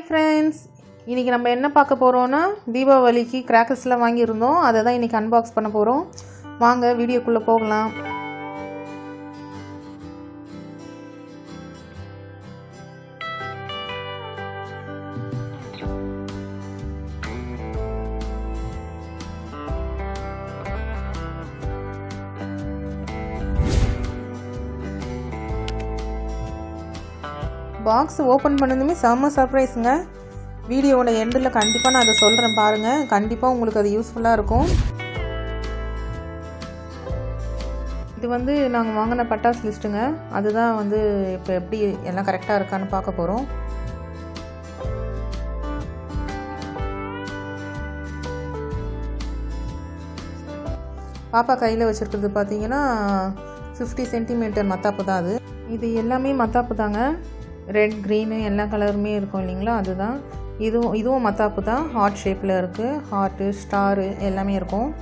Hi friends இன்றைக்கி நம்ம என்ன பார்க்க போகிறோன்னா தீபாவளிக்கு கிராக்கர்ஸ்லாம் வாங்கியிருந்தோம். அதை தான் இன்றைக்கி அன்பாக்ஸ் பண்ண போகிறோம் வாங்க வீடியோக்குள்ளே போகலாம். பாக்ஸ் ஓப்பன் பண்ணதுமே செம்ம சர்ப்ரைஸுங்க வீடியோவோட எண்டில் கண்டிப்பாக நான் அதை சொல்கிறேன் பாருங்கள் கண்டிப்பாக உங்களுக்கு அது யூஸ்ஃபுல்லாக இருக்கும். இது வந்து நாங்கள் வாங்கின பட்டாஸ் லிஸ்ட்டுங்க அதுதான் வந்து இப்போ எப்படி எல்லாம் கரெக்டாக இருக்கான்னு பார்க்க போகிறோம் பாப்பா கையில் வச்சுருக்கிறது பார்த்தீங்கன்னா ஃபிஃப்டி சென்டிமீட்டர் மத்தாப்பு தான் அது. இது எல்லாமே மத்தாப்பு தாங்க. ரெட் க்ரீனு எல்லா கலருமே இருக்கும் இல்லைங்களா? அதுதான். இதுவும் இதுவும் மத்தாப்பு தான். ஹார்ட் ஷேப்பில் இருக்குது ஹார்ட்டு ஸ்டாரு எல்லாமே இருக்கும்.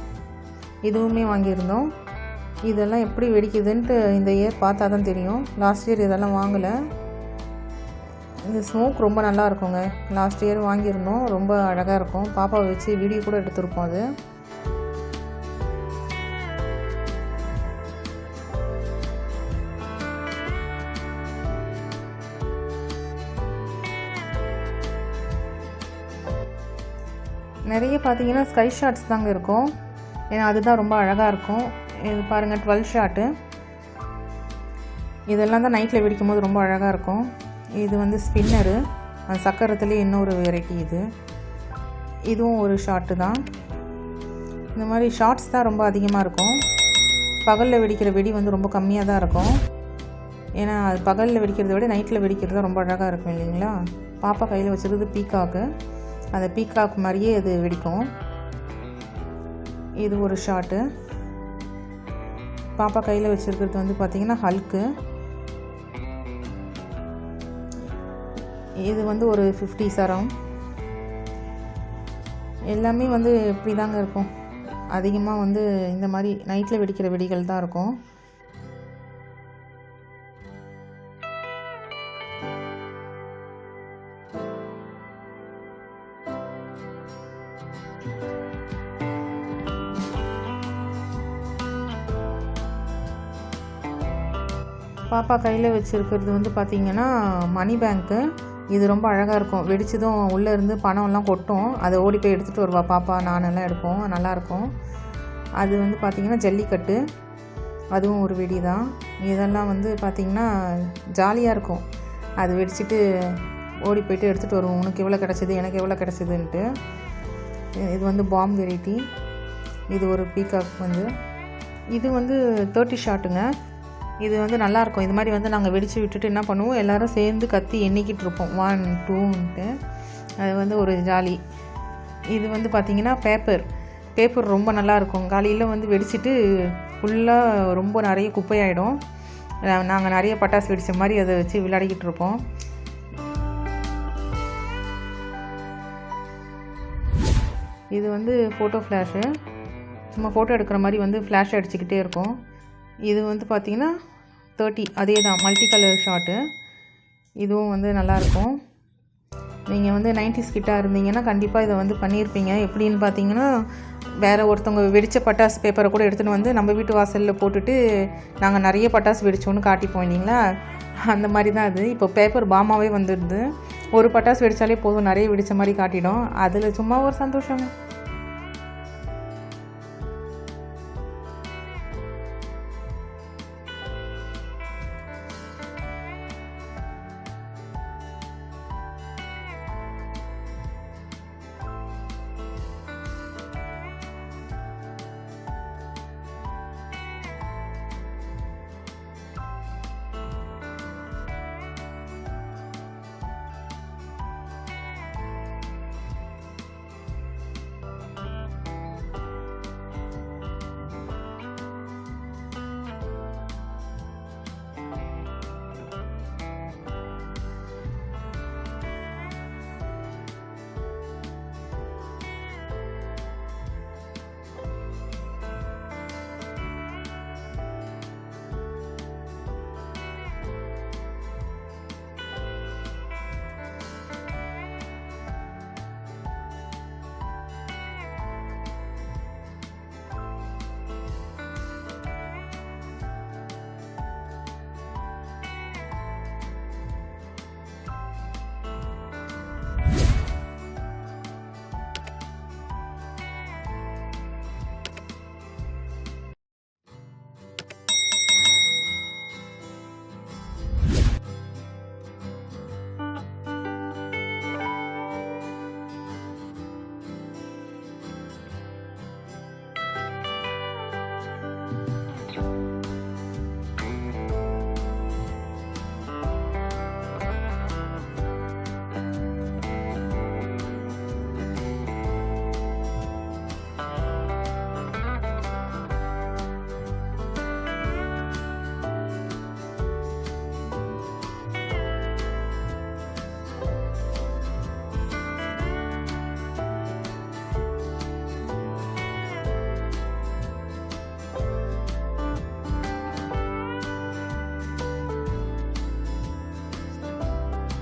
இதுவுமே வாங்கியிருந்தோம். இதெல்லாம் எப்படி வெடிக்குதுன்ட்டு இந்த இயர் பார்த்தா தான் தெரியும். லாஸ்ட் இயர் இதெல்லாம் வாங்கலை. இந்த ஸ்மோக் ரொம்ப நல்லா இருக்குங்க. லாஸ்ட் இயர் வாங்கியிருந்தோம். ரொம்ப அழகாக இருக்கும். பாப்பாவை வச்சு வீடியோ கூட எடுத்திருப்போம் அது. நிறைய பார்த்தீங்கன்னா ஸ்கை ஷாட்ஸ் தாங்க இருக்கும். ஏன்னா அதுதான் ரொம்ப அழகாக இருக்கும். இது பாருங்கள் டுவெல் ஷாட்டு இதெல்லாம் தான் நைட்டில் வெடிக்கும் போது ரொம்ப அழகாக இருக்கும். இது வந்து ஸ்பின்னரு அந்த சக்கரத்துலேயே இன்னொரு வெரைட்டி இது. இதுவும் ஒரு ஷாட்டு தான். இந்த மாதிரி ஷார்ட்ஸ் தான் ரொம்ப அதிகமாக இருக்கும். பகலில் வெடிக்கிற வெடி வந்து ரொம்ப கம்மியாக தான் இருக்கும். ஏன்னா அது பகலில் வெடிக்கிறத விட நைட்டில் வெடிக்கிறது தான் ரொம்ப அழகாக இருக்கும் இல்லைங்களா? பாப்பா கையில் வச்சுருக்குது பீக்காக்கு அந்த பீகாக் மாதிரியே இது வெடிக்கும். இது ஒரு ஷாட்டு பாப்பா கையில் வச்சுருக்கிறது வந்து பார்த்திங்கன்னா ஹல்க்கு இது வந்து ஒரு ஃபிஃப்டி சரம் எல்லாமே வந்து இப்படி தாங்க இருக்கும். அதிகமாக வந்து இந்த மாதிரி நைட்டில் வெடிக்கிற வெடிகள் தான் இருக்கும். பாப்பா கையில் வச்சுருக்கிறது வந்து பார்த்திங்கன்னா மணி பேங்க்கு இது ரொம்ப அழகாக இருக்கும். வெடிச்சதும் உள்ளே இருந்து பணம்லாம் கொட்டும். அதை ஓடி போய் எடுத்துகிட்டு வருவா பாப்பா. நானெல்லாம் எடுப்போம். நல்லாயிருக்கும் அது வந்து பார்த்திங்கன்னா ஜல்லிக்கட்டு. அதுவும் ஒரு வெடி தான் இதெல்லாம் வந்து பார்த்திங்கன்னா ஜாலியாக இருக்கும். அது வெடிச்சிட்டு ஓடி போயிட்டு எடுத்துகிட்டு வருவோம். உனக்கு எவ்வளோ கிடச்சிது? எனக்கு எவ்வளோ கிடச்சிதுன்ட்டு. இது வந்து பாம் வெரைட்டி இது ஒரு பீகாக் வந்து. இது வந்து தேர்ட்டி ஷாட்டுங்க இது வந்து நல்லாயிருக்கும் இது மாதிரி வந்து நாங்கள் வெடித்து விட்டுட்டு என்ன பண்ணுவோம்? எல்லோரும் சேர்ந்து கத்தி எண்ணிக்கிட்டு இருப்போம். ஒன் டூன்ட்டு அது வந்து ஒரு ஜாலி. இது வந்து பார்த்திங்கன்னா பேப்பர் பேப்பர் ரொம்ப நல்லாயிருக்கும் காலையில் வந்து வெடிச்சிட்டு ஃபுல்லாக ரொம்ப நிறைய குப்பையாயிடும். நாங்கள் நிறைய பட்டாசு வெடித்த மாதிரி அதை வச்சு விளையாடிக்கிட்டு இருப்போம். இது வந்து ஃபோட்டோ ஃப்ளாஷு சும்மா ஃபோட்டோ எடுக்கிற மாதிரி வந்து ஃப்ளாஷ் அடிச்சுக்கிட்டே இருக்கும். இது வந்து பார்த்திங்கன்னா தேர்ட்டி அதே தான் மல்டி கலர் ஷார்ட்டு இதுவும் வந்து நல்லாயிருக்கும். நீங்கள் வந்து நைன்டிஸ் கிட்டாக இருந்தீங்கன்னா கண்டிப்பாக இதை வந்து பண்ணியிருப்பீங்க. எப்படின்னு பார்த்தீங்கன்னா வேறு ஒருத்தவங்க வெடித்த பட்டாசு பேப்பரை கூட எடுத்துகிட்டு வந்து நம்ம வீட்டு வாசலில் போட்டுட்டு நாங்கள் நிறைய பட்டாசு வெடித்தோன்னு காட்டிப்போம் இல்லைங்களா? அந்த மாதிரி தான் அது இப்போ பேப்பர் பாமாவே வந்துடுது. ஒரு பட்டாசு வெடித்தாலே போதும் நிறைய வெடித்த மாதிரி காட்டிடும். அதில் சும்மா ஒரு சந்தோஷங்க.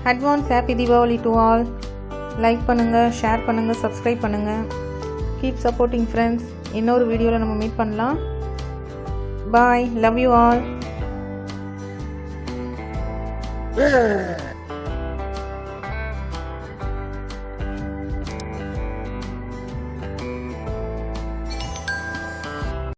Advance happy Deepavali to all like பண்ணுங்கள் ஷேர் பண்ணுங்கள் சப்ஸ்கிரைப் பண்ணுங்கள் கீப் சப்போர்ட்டிங் ஃப்ரெண்ட்ஸ் இன்னொரு வீடியோவில் நம்ம மீட் பண்ணலாம். Bye love you all